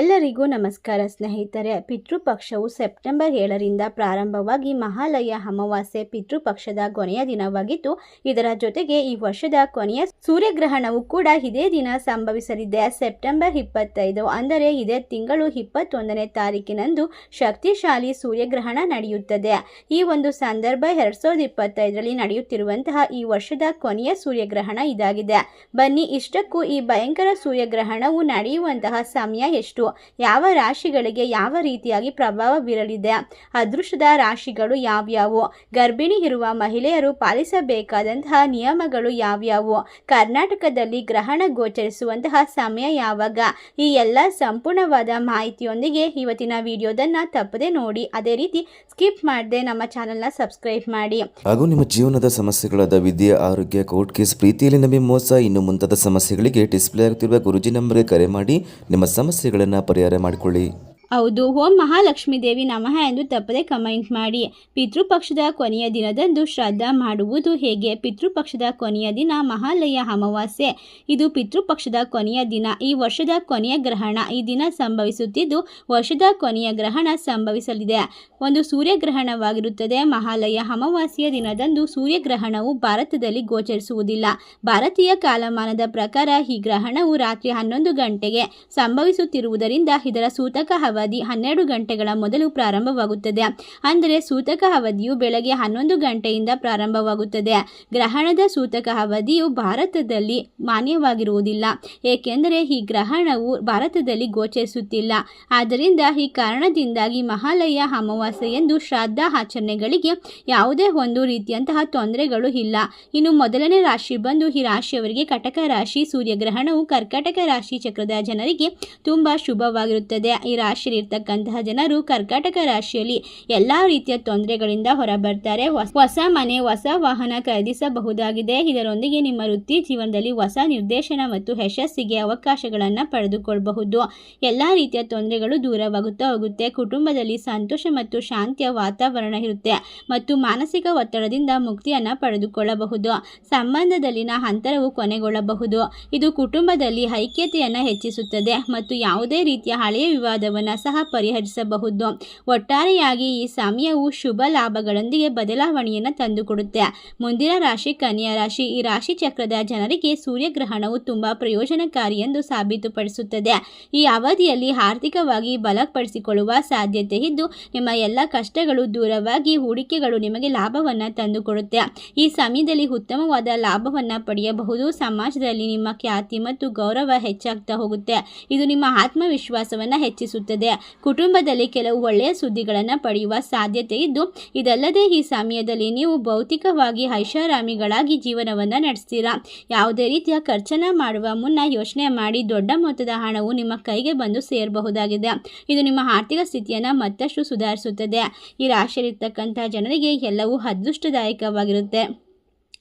ಎಲ್ಲರಿಗೂ ನಮಸ್ಕಾರ ಸ್ನೇಹಿತರೆ. ಪಿತೃಪಕ್ಷವು ಸೆಪ್ಟೆಂಬರ್ ಏಳರಿಂದ ಪ್ರಾರಂಭವಾಗಿ ಮಹಾಲಯ ಅಮಾವಾಸ್ಯೆ ಪಿತೃಪಕ್ಷದ ಕೊನೆಯ ದಿನವಾಗಿದ್ದು, ಇದರ ಜೊತೆಗೆ ಈ ವರ್ಷದ ಕೊನೆಯ ಸೂರ್ಯಗ್ರಹಣವು ಕೂಡ ಇದೇ ದಿನ ಸಂಭವಿಸಲಿದೆ. ಸೆಪ್ಟೆಂಬರ್ ಇಪ್ಪತ್ತೈದು, ಅಂದರೆ ಇದೇ ತಿಂಗಳು ಇಪ್ಪತ್ತೊಂದನೇ ತಾರೀಕಿನಂದು ಶಕ್ತಿಶಾಲಿ ಸೂರ್ಯಗ್ರಹಣ ನಡೆಯುತ್ತದೆ. ಈ ಒಂದು ಸಂದರ್ಭ ಎರಡ್ ಸಾವಿರದ ಇಪ್ಪತ್ತೈದರಲ್ಲಿ ನಡೆಯುತ್ತಿರುವಂತಹ ಈ ವರ್ಷದ ಕೊನೆಯ ಸೂರ್ಯಗ್ರಹಣ ಇದಾಗಿದೆ. ಬನ್ನಿ, ಇಷ್ಟಕ್ಕೂ ಈ ಭಯಂಕರ ಸೂರ್ಯಗ್ರಹಣವು ನಡೆಯುವಂತಹ ಸಮಯ ಎಷ್ಟು? ಯಾವ ರಾಶಿಗಳಿಗೆ ಯಾವ ರೀತಿಯಾಗಿ ಪ್ರಭಾವ ಬೀರಲಿದೆ? ಅದೃಷ್ಟದ ರಾಶಿಗಳು ಯಾವ್ಯಾವು? ಗರ್ಭಿಣಿ ಇರುವ ಮಹಿಳೆಯರು ಪಾಲಿಸಬೇಕಾದಂತಹ ನಿಯಮಗಳು ಯಾವ್ಯಾವು? ಕರ್ನಾಟಕದಲ್ಲಿ ಗ್ರಹಣ ಗೋಚರಿಸುವಂತಹ ಸಮಯ ಯಾವಾಗ? ಈ ಎಲ್ಲ ಸಂಪೂರ್ಣವಾದ ಮಾಹಿತಿಯೊಂದಿಗೆ ಇವತ್ತಿನ ವಿಡಿಯೋದನ್ನ ತಪ್ಪದೆ ನೋಡಿ, ಅದೇ ರೀತಿ ಸ್ಕಿಪ್ ಮಾಡದೆ ನಮ್ಮ ಚಾನೆಲ್ನ ಸಬ್ಸ್ಕ್ರೈಬ್ ಮಾಡಿ. ಹಾಗೂ ನಿಮ್ಮ ಜೀವನದ ಸಮಸ್ಯೆಗಳಾದ ವಿದ್ಯೆ, ಆರೋಗ್ಯ ಕೋರ್ಟ್ ಕೇಸ್ ಪ್ರೀತಿಯಲ್ಲಿ ನಂಬಿ ಮೋಸ, ಇನ್ನು ಮುಂತಾದ ಸಮಸ್ಯೆಗಳಿಗೆ ಡಿಸ್ಪ್ಲೇ ಆಗುತ್ತಿರುವ ಗುರುಜಿ ನಂಬರ್ಗೆ ಕರೆ ಮಾಡಿ ನಿಮ್ಮ ಸಮಸ್ಯೆಗಳನ್ನು ಪರಿಹಾರ ಮಾಡಿಕೊಳ್ಳಿ. ಹೌದು, ಓಂ ಮಹಾಲಕ್ಷ್ಮೀ ದೇವಿ ನಮಃ ಎಂದು ತಪ್ಪದೆ ಕಮೆಂಟ್ ಮಾಡಿ. ಪಿತೃಪಕ್ಷದ ಕೊನೆಯ ದಿನದಂದು ಶ್ರದ್ಧಾ ಮಾಡುವುದು ಹೇಗೆ? ಪಿತೃಪಕ್ಷದ ಕೊನೆಯ ದಿನ ಮಹಾಲಯ ಅಮಾವಾಸ್ಯೆ. ಇದು ಪಿತೃಪಕ್ಷದ ಕೊನೆಯ ದಿನ. ಈ ವರ್ಷದ ಕೊನೆಯ ಗ್ರಹಣ ಈ ದಿನ ಸಂಭವಿಸುತ್ತಿದ್ದು, ವರ್ಷದ ಕೊನೆಯ ಗ್ರಹಣ ಸಂಭವಿಸಲಿದೆ. ಒಂದು ಸೂರ್ಯಗ್ರಹಣವಾಗಿರುತ್ತದೆ. ಮಹಾಲಯ ಅಮಾವಾಸ್ಯೆಯ ದಿನದಂದು ಸೂರ್ಯಗ್ರಹಣವು ಭಾರತದಲ್ಲಿ ಗೋಚರಿಸುವುದಿಲ್ಲ. ಭಾರತೀಯ ಕಾಲಮಾನದ ಪ್ರಕಾರ ಈ ಗ್ರಹಣವು ರಾತ್ರಿ ಹನ್ನೊಂದು ಗಂಟೆಗೆ ಸಂಭವಿಸುತ್ತಿರುವುದರಿಂದ ಇದರ ಸೂತಕ ಅವಧಿ ಹನ್ನೆರಡು ಗಂಟೆಗಳ ಮೊದಲು ಪ್ರಾರಂಭವಾಗುತ್ತದೆ. ಅಂದರೆ ಸೂತಕ ಅವಧಿಯು ಬೆಳಗ್ಗೆ ಹನ್ನೊಂದು ಗಂಟೆಯಿಂದ ಪ್ರಾರಂಭವಾಗುತ್ತದೆ. ಗ್ರಹಣದ ಸೂತಕ ಅವಧಿಯು ಭಾರತದಲ್ಲಿ ಮಾನ್ಯವಾಗಿರುವುದಿಲ್ಲ. ಏಕೆಂದರೆ ಈ ಗ್ರಹಣವು ಭಾರತದಲ್ಲಿ ಗೋಚರಿಸುತ್ತಿಲ್ಲ. ಆದ್ದರಿಂದ ಈ ಕಾರಣದಿಂದಾಗಿ ಮಹಾಲಯ ಅಮಾವಾಸ್ಯೆ ಎಂದು ಶ್ರಾದ್ದ ಆಚರಣೆಗಳಿಗೆ ಯಾವುದೇ ಒಂದು ರೀತಿಯಂತಹ ತೊಂದರೆಗಳು ಇಲ್ಲ. ಇನ್ನು ಮೊದಲನೇ ರಾಶಿ ಬಂದು ಈ ರಾಶಿಯವರಿಗೆ ಕಟಕ ರಾಶಿ ಸೂರ್ಯಗ್ರಹಣವು ಕರ್ಕಾಟಕ ರಾಶಿ ಚಕ್ರದ ಜನರಿಗೆ ತುಂಬ ಶುಭವಾಗಿರುತ್ತದೆ. ಈ ರಾಶಿಯಲ್ಲಿರ್ತಕ್ಕಂತಹ ಜನರು ಕರ್ಕಾಟಕ ರಾಶಿಯಲ್ಲಿ ಎಲ್ಲ ರೀತಿಯ ತೊಂದರೆಗಳಿಂದ ಹೊರಬರ್ತಾರೆ. ಹೊಸ ಮನೆ, ಹೊಸ ವಾಹನ ಖರೀದಿಸಬಹುದಾಗಿದೆ. ಇದರೊಂದಿಗೆ ನಿಮ್ಮ ವೃತ್ತಿ ಜೀವನದಲ್ಲಿ ಹೊಸ ನಿರ್ದೇಶನ ಮತ್ತು ಯಶಸ್ಸಿಗೆ ಅವಕಾಶಗಳನ್ನು ಪಡೆದುಕೊಳ್ಳಬಹುದು ಎಲ್ಲಾ ರೀತಿಯ ತೊಂದರೆಗಳು ದೂರವಾಗುತ್ತಾ ಹೋಗುತ್ತೆ. ಕುಟುಂಬದಲ್ಲಿ ಸಂತೋಷ ಮತ್ತು ಶಾಂತಿಯ ವಾತಾವರಣ ಇರುತ್ತೆ ಮತ್ತು ಮಾನಸಿಕ ಒತ್ತಡದಿಂದ ಮುಕ್ತಿಯನ್ನು ಪಡೆದುಕೊಳ್ಳಬಹುದು. ಸಂಬಂಧದಲ್ಲಿನ ಅಂತರವು ಕೊನೆಗೊಳ್ಳಬಹುದು. ಇದು ಕುಟುಂಬದಲ್ಲಿ ಐಕ್ಯತೆಯನ್ನು ಹೆಚ್ಚಿಸುತ್ತದೆ ಮತ್ತು ಯಾವುದೇ ರೀತಿಯ ಹಳೆಯ ವಿವಾದವನ್ನು ಸಹ ಪರಿಹರಿಸಬಹುದು. ಒಟ್ಟಾರೆಯಾಗಿ ಈ ಸಮಯವು ಶುಭ ಲಾಭಗಳೊಂದಿಗೆ ಬದಲಾವಣೆಯನ್ನು ತಂದುಕೊಡುತ್ತೆ. ಮುಂದಿನ ರಾಶಿ ಕನ್ಯಾ ರಾಶಿ. ಈ ರಾಶಿ ಚಕ್ರದ ಜನರಿಗೆ ಸೂರ್ಯಗ್ರಹಣವು ತುಂಬ ಪ್ರಯೋಜನಕಾರಿ ಎಂದು ಸಾಬೀತುಪಡಿಸುತ್ತದೆ. ಈ ಅವಧಿಯಲ್ಲಿ ಆರ್ಥಿಕವಾಗಿ ಬಲಪಡಿಸಿಕೊಳ್ಳುವ ಸಾಧ್ಯತೆ ಇದ್ದು, ನಿಮ್ಮ ಎಲ್ಲ ಕಷ್ಟಗಳು ದೂರವಾಗಿ ಹೂಡಿಕೆಗಳು ನಿಮಗೆ ಲಾಭವನ್ನು ತಂದುಕೊಡುತ್ತೆ. ಈ ಸಮಯದಲ್ಲಿ ಉತ್ತಮವಾದ ಲಾಭವನ್ನು ಪಡೆಯಬಹುದು. ಸಮಾಜದಲ್ಲಿ ನಿಮ್ಮ ಖ್ಯಾತಿ ಮತ್ತು ಗೌರವ ಹೆಚ್ಚಾಗ್ತಾ ಹೋಗುತ್ತೆ. ಇದು ನಿಮ್ಮ ಆತ್ಮವಿಶ್ವಾಸವನ್ನು ಹೆಚ್ಚಿಸುತ್ತದೆ. ಕುಟುಂಬದಲ್ಲಿ ಕೆಲವು ಒಳ್ಳೆಯ ಸುದ್ದಿಗಳನ್ನು ಪಡೆಯುವ ಸಾಧ್ಯತೆ ಇದ್ದು, ಇದಲ್ಲದೆ ಈ ಸಮಯದಲ್ಲಿ ನೀವು ಭೌತಿಕವಾಗಿ ಐಷಾರಾಮಿಗಳಾಗಿ ಜೀವನವನ್ನು ನಡೆಸ್ತೀರಾ? ಯಾವುದೇ ರೀತಿಯ ಖರ್ಚನ್ನು ಮಾಡುವ ಮುನ್ನ ಯೋಚನೆ ಮಾಡಿ ದೊಡ್ಡ ಮೊತ್ತದ ಹಣವು ನಿಮ್ಮ ಕೈಗೆ ಬಂದು ಸೇರಬಹುದಾಗಿದೆ. ಇದು ನಿಮ್ಮ ಆರ್ಥಿಕ ಸ್ಥಿತಿಯನ್ನು ಮತ್ತಷ್ಟು ಸುಧಾರಿಸುತ್ತದೆ. ಈ ರಾಶಿಯಲ್ಲಿರ್ತಕ್ಕಂಥ ಜನರಿಗೆ ಎಲ್ಲವೂ ಅದೃಷ್ಟದಾಯಕವಾಗಿರುತ್ತೆ.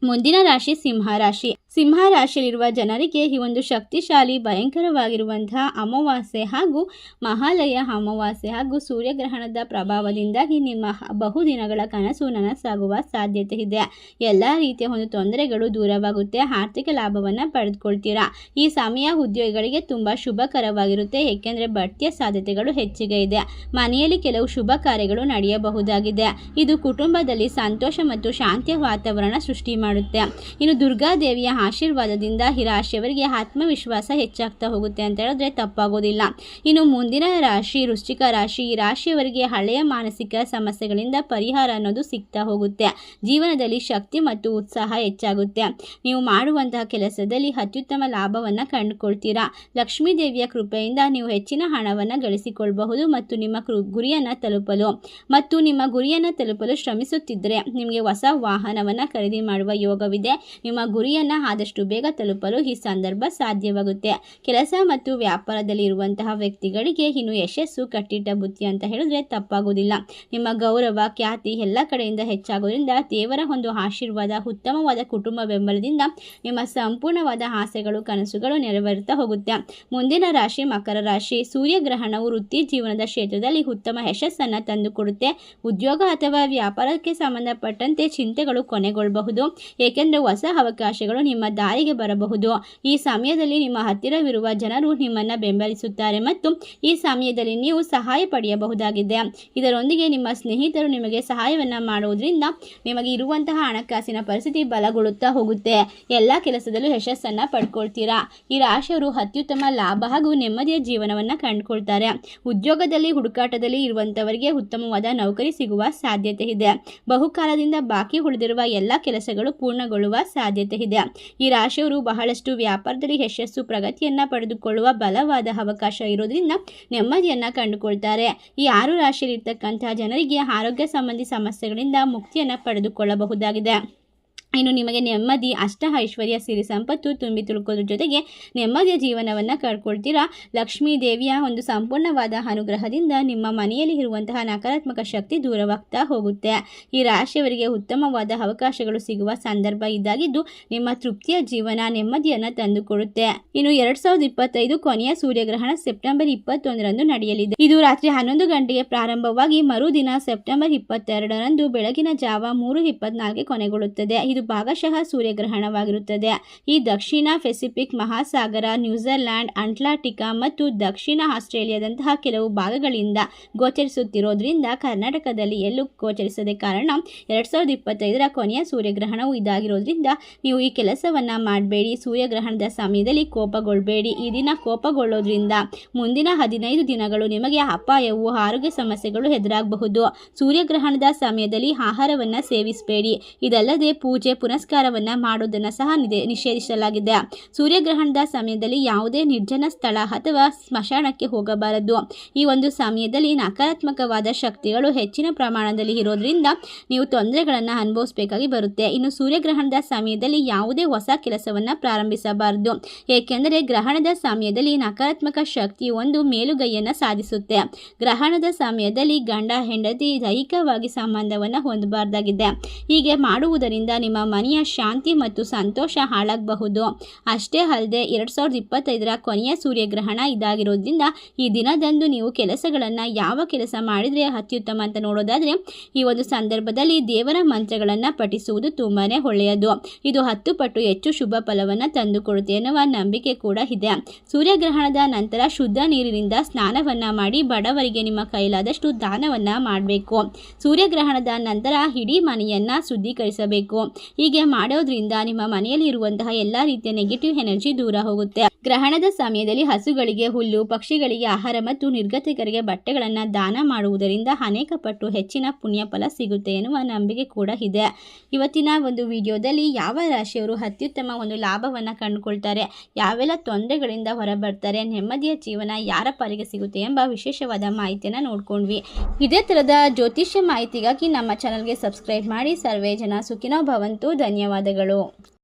ಮುಂದಿನ ರಾಶಿ ಸಿಂಹ ರಾಶಿ. ಸಿಂಹ ರಾಶಿಯಲ್ಲಿರುವ ಜನರಿಗೆ ಈ ಒಂದು ಶಕ್ತಿಶಾಲಿ ಭಯಂಕರವಾಗಿರುವಂತಹ ಅಮಾವಾಸ್ಯೆ ಹಾಗೂ ಮಹಾಲಯ ಅಮಾವಾಸ್ಯೆ ಹಾಗೂ ಸೂರ್ಯಗ್ರಹಣದ ಪ್ರಭಾವದಿಂದಾಗಿ ನಿಮ್ಮ ಬಹುದಿನಗಳ ಕನಸು ನನಸಾಗುವ ಸಾಧ್ಯತೆ ಇದೆ. ಎಲ್ಲ ರೀತಿಯ ಒಂದು ತೊಂದರೆಗಳು ದೂರವಾಗುತ್ತೆ. ಆರ್ಥಿಕ ಲಾಭವನ್ನು ಪಡೆದುಕೊಳ್ತೀರಾ? ಈ ಸಮಯ ಉದ್ಯೋಗಿಗಳಿಗೆ ತುಂಬ ಶುಭಕರವಾಗಿರುತ್ತೆ. ಏಕೆಂದರೆ ಬಡ್ತಿಯ ಸಾಧ್ಯತೆಗಳು ಹೆಚ್ಚಿಗೆ ಇದೆ. ಮನೆಯಲ್ಲಿ ಕೆಲವು ಶುಭ ಕಾರ್ಯಗಳು ನಡೆಯಬಹುದಾಗಿದೆ. ಇದು ಕುಟುಂಬದಲ್ಲಿ ಸಂತೋಷ ಮತ್ತು ಶಾಂತಿಯ ವಾತಾವರಣ ಸೃಷ್ಟಿ ಮಾಡುತ್ತೆ. ಇನ್ನು ದುರ್ಗಾದೇವಿಯ ಆಶೀರ್ವಾದದಿಂದ ರಾಶಿಯವರಿಗೆ ಆತ್ಮವಿಶ್ವಾಸ ಹೆಚ್ಚಾಗ್ತಾ ಹೋಗುತ್ತೆ ಅಂತ ಹೇಳಿದ್ರೆ ತಪ್ಪಾಗೋದಿಲ್ಲ. ಇನ್ನು ಮುಂದಿನ ರಾಶಿ, ವೃಶ್ಚಿಕ ರಾಶಿ, ಈ ರಾಶಿಯವರಿಗೆ ಹಳೆಯ ಮಾನಸಿಕ ಸಮಸ್ಯೆಗಳಿಂದ ಪರಿಹಾರ ಅನ್ನೋದು ಸಿಗ್ತಾ ಹೋಗುತ್ತೆ. ಜೀವನದಲ್ಲಿ ಶಕ್ತಿ ಮತ್ತು ಉತ್ಸಾಹ ಹೆಚ್ಚಾಗುತ್ತೆ. ನೀವು ಮಾಡುವಂತಹ ಕೆಲಸದಲ್ಲಿ ಅತ್ಯುತ್ತಮ ಲಾಭವನ್ನು ಕಂಡುಕೊಳ್ತೀರಾ. ಲಕ್ಷ್ಮೀ ದೇವಿಯ ಕೃಪೆಯಿಂದ ನೀವು ಹೆಚ್ಚಿನ ಹಣವನ್ನು ಗಳಿಸಿಕೊಳ್ಳಬಹುದು ಮತ್ತು ನಿಮ್ಮ ಗುರಿಯನ್ನು ತಲುಪಲು. ಮತ್ತು ನಿಮ್ಮ ಗುರಿಯನ್ನು ತಲುಪಲು ಶ್ರಮಿಸುತ್ತಿದ್ದರೆ ನಿಮಗೆ ಹೊಸ ವಾಹನವನ್ನು ಖರೀದಿ ಮಾಡುವ ಯೋಗವಿದೆ. ನಿಮ್ಮ ಗುರಿಯನ್ನು ಆದಷ್ಟು ಬೇಗ ತಲುಪಲು ಈ ಸಂದರ್ಭ ಸಾಧ್ಯವಾಗುತ್ತೆ. ಕೆಲಸ ಮತ್ತು ವ್ಯಾಪಾರದಲ್ಲಿ ಇರುವಂತಹ ವ್ಯಕ್ತಿಗಳಿಗೆ ಇನ್ನು ಯಶಸ್ಸು, ಕಟ್ಟಿಟ್ಟ ಬುತ್ತಿ ಅಂತ ಹೇಳಿದ್ರೆ ತಪ್ಪಾಗುವುದಿಲ್ಲ. ನಿಮ್ಮ ಗೌರವ, ಖ್ಯಾತಿ ಎಲ್ಲ ಕಡೆಯಿಂದ ಹೆಚ್ಚಾಗೋದ್ರಿಂದ ದೇವರ ಒಂದು ಆಶೀರ್ವಾದ, ಉತ್ತಮವಾದ ಕುಟುಂಬ ಬೆಂಬಲದಿಂದ ನಿಮ್ಮ ಸಂಪೂರ್ಣವಾದ ಆಸೆಗಳು, ಕನಸುಗಳು ನೆರವೇರುತ್ತಾ ಹೋಗುತ್ತೆ. ಮುಂದಿನ ರಾಶಿ ಮಕರ ರಾಶಿ. ಸೂರ್ಯಗ್ರಹಣವು ವೃತ್ತಿ ಜೀವನದ ಕ್ಷೇತ್ರದಲ್ಲಿ ಉತ್ತಮ ಯಶಸ್ಸನ್ನು ತಂದುಕೊಡುತ್ತೆ. ಉದ್ಯೋಗ ಅಥವಾ ವ್ಯಾಪಾರಕ್ಕೆ ಸಂಬಂಧಪಟ್ಟಂತೆ ಚಿಂತೆಗಳು ಕೊನೆಗೊಳ್ಳಬಹುದು. ಏಕೆಂದರೆ ಹೊಸ ಅವಕಾಶಗಳು ನಿಮ್ಮ ನಿಮ್ಮ ದಾರಿಗೆ ಬರಬಹುದು. ಈ ಸಮಯದಲ್ಲಿ ನಿಮ್ಮ ಹತ್ತಿರವಿರುವ ಜನರು ನಿಮ್ಮನ್ನು ಬೆಂಬಲಿಸುತ್ತಾರೆ ಮತ್ತು ಈ ಸಮಯದಲ್ಲಿ ನೀವು ಸಹಾಯ ಪಡೆಯಬಹುದಾಗಿದೆ. ಇದರೊಂದಿಗೆ ನಿಮ್ಮ ಸ್ನೇಹಿತರು ನಿಮಗೆ ಸಹಾಯವನ್ನು ಮಾಡುವುದರಿಂದ ನಿಮಗೆ ಇರುವಂತಹ ಹಣಕಾಸಿನ ಪರಿಸ್ಥಿತಿ ಬಲಗೊಳ್ಳುತ್ತಾ ಹೋಗುತ್ತೆ. ಎಲ್ಲ ಕೆಲಸದಲ್ಲೂ ಯಶಸ್ಸನ್ನು ಪಡ್ಕೊಳ್ತೀರಾ? ಈ ರಾಶಿಯವರು ಅತ್ಯುತ್ತಮ ಲಾಭ ಹಾಗೂ ನೆಮ್ಮದಿಯ ಜೀವನವನ್ನು ಕಂಡುಕೊಳ್ತಾರೆ. ಉದ್ಯೋಗದಲ್ಲಿ, ಹುಡುಕಾಟದಲ್ಲಿ ಇರುವಂಥವರಿಗೆ ಉತ್ತಮವಾದ ನೌಕರಿ ಸಿಗುವ ಸಾಧ್ಯತೆ ಇದೆ. ಬಹುಕಾಲದಿಂದ ಬಾಕಿ ಉಳಿದಿರುವ ಎಲ್ಲ ಕೆಲಸಗಳು ಪೂರ್ಣಗೊಳ್ಳುವ ಸಾಧ್ಯತೆ ಇದೆ. ಈ ರಾಶಿಯವರು ಬಹಳಷ್ಟು ವ್ಯಾಪಾರದಲ್ಲಿ ಯಶಸ್ಸು, ಪ್ರಗತಿಯನ್ನು ಪಡೆದುಕೊಳ್ಳುವ ಬಲವಾದ ಅವಕಾಶ ಇರೋದ್ರಿಂದ ನೆಮ್ಮದಿಯನ್ನು ಕಂಡುಕೊಳ್ತಾರೆ. ಈ ಆರು ರಾಶಿಯಲ್ಲಿರ್ತಕ್ಕಂತಹ ಜನರಿಗೆ ಆರೋಗ್ಯ ಸಂಬಂಧಿ ಸಮಸ್ಯೆಗಳಿಂದ ಮುಕ್ತಿಯನ್ನು ಪಡೆದುಕೊಳ್ಳಬಹುದಾಗಿದೆ. ಇನ್ನು ನಿಮಗೆ ನೆಮ್ಮದಿ, ಅಷ್ಟ ಐಶ್ವರ್ಯ, ಸಿರಿ ಸಂಪತ್ತು ತುಂಬಿ ತುಳುಕೋದ್ರ ಜೊತೆಗೆ ನೆಮ್ಮದಿಯ ಜೀವನವನ್ನು ಕಳ್ಕೊಳ್ತೀರಾ? ಲಕ್ಷ್ಮೀ ದೇವಿಯ ಒಂದು ಸಂಪೂರ್ಣವಾದ ಅನುಗ್ರಹದಿಂದ ನಿಮ್ಮ ಮನೆಯಲ್ಲಿ ಇರುವಂತಹ ನಕಾರಾತ್ಮಕ ಶಕ್ತಿ ದೂರವಾಗ್ತಾ ಹೋಗುತ್ತೆ. ಈ ರಾಶಿಯವರಿಗೆ ಉತ್ತಮವಾದ ಅವಕಾಶಗಳು ಸಿಗುವ ಸಂದರ್ಭ ಇದ್ದಾಗಿದ್ದು ನಿಮ್ಮ ತೃಪ್ತಿಯ ಜೀವನ ನೆಮ್ಮದಿಯನ್ನು ತಂದುಕೊಡುತ್ತೆ. ಇನ್ನು ಎರಡ್ ಸಾವಿರದ ಇಪ್ಪತ್ತೈದು ಕೊನೆಯ ಸೂರ್ಯಗ್ರಹಣ ಸೆಪ್ಟೆಂಬರ್ ಇಪ್ಪತ್ತೊಂದರಂದು ನಡೆಯಲಿದೆ. ಇದು ರಾತ್ರಿ ಹನ್ನೊಂದು ಗಂಟೆಗೆ ಪ್ರಾರಂಭವಾಗಿ ಮರುದಿನ ಸೆಪ್ಟೆಂಬರ್ ಇಪ್ಪತ್ತೆರಡರಂದು ಬೆಳಗಿನ ಜಾವ ಮೂರು ಇಪ್ಪತ್ನಾಲ್ಕೆ ಕೊನೆಗೊಳ್ಳುತ್ತದೆ. ಭಾಗಶಃ ಸೂರ್ಯಗ್ರಹಣವಾಗಿರುತ್ತದೆ. ಈ ದಕ್ಷಿಣ ಪೆಸಿಫಿಕ್ ಮಹಾಸಾಗರ, ನ್ಯೂಜಿಲ್ಯಾಂಡ್, ಅಂಟ್ಲಾಂಟಿಕಾ ಮತ್ತು ದಕ್ಷಿಣ ಆಸ್ಟ್ರೇಲಿಯಾದಂತಹ ಕೆಲವು ಭಾಗಗಳಿಂದ ಗೋಚರಿಸುತ್ತಿರೋದ್ರಿಂದ ಕರ್ನಾಟಕದಲ್ಲಿ ಎಲ್ಲೂ ಗೋಚರಿಸದೆ ಕಾರಣ ಎರಡ್ ಸಾವಿರದ ಇಪ್ಪತ್ತೈದರ ಕೊನೆಯ ಸೂರ್ಯಗ್ರಹಣವು ಇದಾಗಿರೋದ್ರಿಂದ ನೀವು ಈ ಕೆಲಸವನ್ನ ಮಾಡಬೇಡಿ, ಸೂರ್ಯಗ್ರಹಣದ ಸಮಯದಲ್ಲಿ ಕೋಪಗೊಳ್ಬೇಡಿ. ಈ ದಿನ ಕೋಪಗೊಳ್ಳೋದ್ರಿಂದ ಮುಂದಿನ ಹದಿನೈದು ದಿನಗಳು ನಿಮಗೆ ಅಪಾಯವು ಆರೋಗ್ಯ ಸಮಸ್ಯೆಗಳು ಎದುರಾಗಬಹುದು. ಸೂರ್ಯಗ್ರಹಣದ ಸಮಯದಲ್ಲಿ ಆಹಾರವನ್ನ ಸೇವಿಸಬೇಡಿ. ಇದಲ್ಲದೆ ಪೂಜೆ ಪುನಸ್ಕಾರವನ್ನ ಮಾಡೋದನ್ನ ಸಹ ನಿಷೇಧಿಸಲಾಗಿದೆ. ಸೂರ್ಯಗ್ರಹಣದ ಸಮಯದಲ್ಲಿ ಯಾವುದೇ ನಿರ್ಜನ ಸ್ಥಳ ಅಥವಾ ಸ್ಮಶಾನಕ್ಕೆ ಹೋಗಬಾರದು. ಈ ಒಂದು ಸಮಯದಲ್ಲಿ ನಕಾರಾತ್ಮಕವಾದ ಶಕ್ತಿಗಳು ಹೆಚ್ಚಿನ ಪ್ರಮಾಣದಲ್ಲಿ ಇರೋದ್ರಿಂದ ನೀವು ತೊಂದರೆಗಳನ್ನು ಅನುಭವಿಸಬೇಕಾಗಿ ಬರುತ್ತೆ. ಇನ್ನು ಸೂರ್ಯಗ್ರಹಣದ ಸಮಯದಲ್ಲಿ ಯಾವುದೇ ಹೊಸ ಕೆಲಸವನ್ನ ಪ್ರಾರಂಭಿಸಬಾರದು. ಏಕೆಂದರೆ ಗ್ರಹಣದ ಸಮಯದಲ್ಲಿ ನಕಾರಾತ್ಮಕ ಶಕ್ತಿ ಒಂದು ಮೇಲುಗೈಯನ್ನು ಸಾಧಿಸುತ್ತೆ. ಗ್ರಹಣದ ಸಮಯದಲ್ಲಿ ಗಂಡ, ಹೆಂಡತಿ ದೈಹಿಕವಾಗಿ ಸಂಬಂಧವನ್ನು ಹೊಂದಬಾರ್ದಾಗಿದೆ. ಹೀಗೆ ಮಾಡುವುದರಿಂದ ಮನೆಯ ಶಾಂತಿ ಮತ್ತು ಸಂತೋಷ ಹಾಳಾಗಬಹುದು. ಅಷ್ಟೇ ಅಲ್ಲದೆ ಎರಡು ಸಾವಿರದ ಇಪ್ಪತ್ತೈದರ ಕೊನೆಯ ಸೂರ್ಯಗ್ರಹಣ ಇದಾಗಿರೋದ್ರಿಂದ ಈ ದಿನದಂದು ನೀವು ಕೆಲಸಗಳನ್ನು ಯಾವ ಕೆಲಸ ಮಾಡಿದರೆ ಅತ್ಯುತ್ತಮ ಅಂತ ನೋಡೋದಾದರೆ, ಈ ಒಂದು ಸಂದರ್ಭದಲ್ಲಿ ದೇವರ ಮಂತ್ರಗಳನ್ನು ಪಠಿಸುವುದು ತುಂಬಾ ಒಳ್ಳೆಯದು. ಇದು ಹತ್ತು ಪಟ್ಟು ಹೆಚ್ಚು ಶುಭ ಫಲವನ್ನು ತಂದುಕೊಡುತ್ತೆ ಎನ್ನುವ ನಂಬಿಕೆ ಕೂಡ ಇದೆ. ಸೂರ್ಯಗ್ರಹಣದ ನಂತರ ಶುದ್ಧ ನೀರಿನಿಂದ ಸ್ನಾನವನ್ನ ಮಾಡಿ ಬಡವರಿಗೆ ನಿಮ್ಮ ಕೈಲಾದಷ್ಟು ದಾನವನ್ನು ಮಾಡಬೇಕು. ಸೂರ್ಯಗ್ರಹಣದ ನಂತರ ಇಡೀ ಮನೆಯನ್ನು ಶುದ್ಧೀಕರಿಸಬೇಕು. ಹೀಗೆ ಮಾಡೋದ್ರಿಂದ ನಿಮ್ಮ ಮನೆಯಲ್ಲಿ ಇರುವಂತಹ ಎಲ್ಲ ರೀತಿಯ ನೆಗೆಟಿವ್ ಎನರ್ಜಿ ದೂರ ಹೋಗುತ್ತೆ. ಗ್ರಹಣದ ಸಮಯದಲ್ಲಿ ಹಸುಗಳಿಗೆ ಹುಲ್ಲು, ಪಕ್ಷಿಗಳಿಗೆ ಆಹಾರ ಮತ್ತು ನಿರ್ಗತಿಕರಿಗೆ ಬಟ್ಟೆಗಳನ್ನು ದಾನ ಮಾಡುವುದರಿಂದ ಅನೇಕ ಪಟ್ಟು ಹೆಚ್ಚಿನ ಪುಣ್ಯ ಫಲ ಸಿಗುತ್ತೆ ಎನ್ನುವ ನಂಬಿಕೆ ಕೂಡ ಇದೆ. ಇವತ್ತಿನ ಒಂದು ವಿಡಿಯೋದಲ್ಲಿ ಯಾವ ರಾಶಿಯವರು ಅತ್ಯುತ್ತಮ ಒಂದು ಲಾಭವನ್ನು ಕಂಡುಕೊಳ್ತಾರೆ, ಯಾವೆಲ್ಲ ತೊಂದರೆಗಳಿಂದ ಹೊರಬರ್ತಾರೆ, ನೆಮ್ಮದಿಯ ಜೀವನ ಯಾರ ಪಾಲಿಗೆ ಸಿಗುತ್ತೆ ಎಂಬ ವಿಶೇಷವಾದ ಮಾಹಿತಿಯನ್ನು ನೋಡ್ಕೊಂಡ್ವಿ. ಇದೇ ಥರದ ಜ್ಯೋತಿಷ್ಯ ಮಾಹಿತಿಗಾಗಿ ನಮ್ಮ ಚಾನಲ್ಗೆ ಸಬ್ಸ್ಕ್ರೈಬ್ ಮಾಡಿ. ಸರ್ವೇ ಜನ ಸುಖಿನೋ ಭವಂತು. ಧನ್ಯವಾದಗಳು.